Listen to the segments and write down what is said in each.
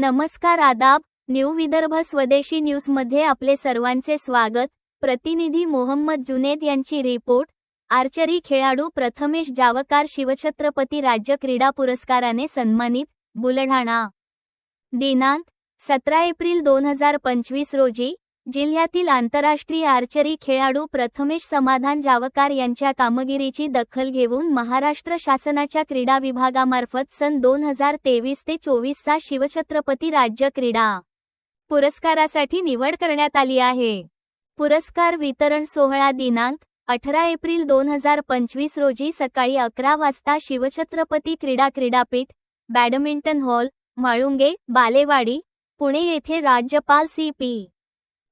नमस्कार आदाब न्यू विदर्भ स्वदेशी न्यूजमध्ये आपले सर्वांचे स्वागत. प्रतिनिधी मोहम्मद जुनेद यांची रिपोर्ट. आर्चरी खेळाडू प्रथमेश जावकार शिवछत्रपती राज्य क्रीडा पुरस्काराने सन्मानित. बुलढाणा. दिनांक सतरा एप्रिल दोन हजार पंचवीस रोजी जिल्ह्यातील आंतरराष्ट्रीय आर्चरी खेळाडू प्रथमेश समाधान जावकार यांच्या कामगिरीची दखल घेऊन महाराष्ट्र शासनाच्या क्रीडा विभागामार्फत सन दोन हजार तेवीस ते चोवीसचा शिवछत्रपती राज्य क्रीडा पुरस्कारासाठी निवड करण्यात आली आहे. पुरस्कार वितरण सोहळा दिनांक अठरा एप्रिल दोन हजार पंचवीस रोजी सकाळी अकरा वाजता शिवछत्रपती क्रीडा क्रीडापीठ बॅडमिंटन हॉल म्हाळुंगे बालेवाडी पुणे येथे राज्यपाल सी पी.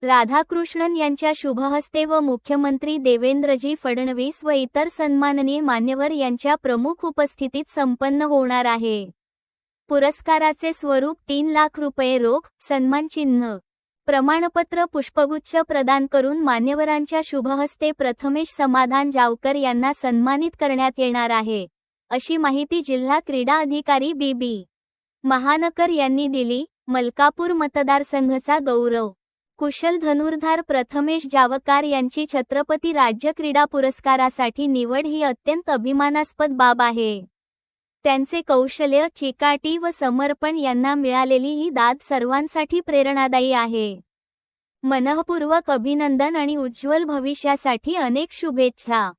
राधाकृष्णन यांच्या शुभहस्ते व मुख्यमंत्री देवेंद्रजी फडणवीस व इतर सन्माननीय मान्यवर यांच्या प्रमुख उपस्थितीत संपन्न होणार आहे. पुरस्काराचे स्वरूप तीन लाख रुपये रोख सन्मानचिन्ह प्रमाणपत्र पुष्पगुच्छ प्रदान करून मान्यवरांच्या शुभहस्ते प्रथमेश समाधान जावकर यांना सन्मानित करण्यात येणार आहे. अशी माहिती जिल्हा क्रीडा अधिकारी बी बी महानकर यांनी दिली. मलकापूर मतदारसंघचा गौरव कुशल धनुर्धार प्रथमेश जावकार यांची छत्रपती राज्य क्रीडा पुरस्कारासाठी निवड ही अत्यंत अभिमानास्पद बाब आहे. त्यांचे कौशल्य चिकाटी व समर्पण यांना मिळालेली ही दाद सर्वांसाठी प्रेरणादायी आहे. मनःपूर्वक अभिनंदन आणि उज्ज्वल भविष्यासाठी अनेक शुभेच्छा.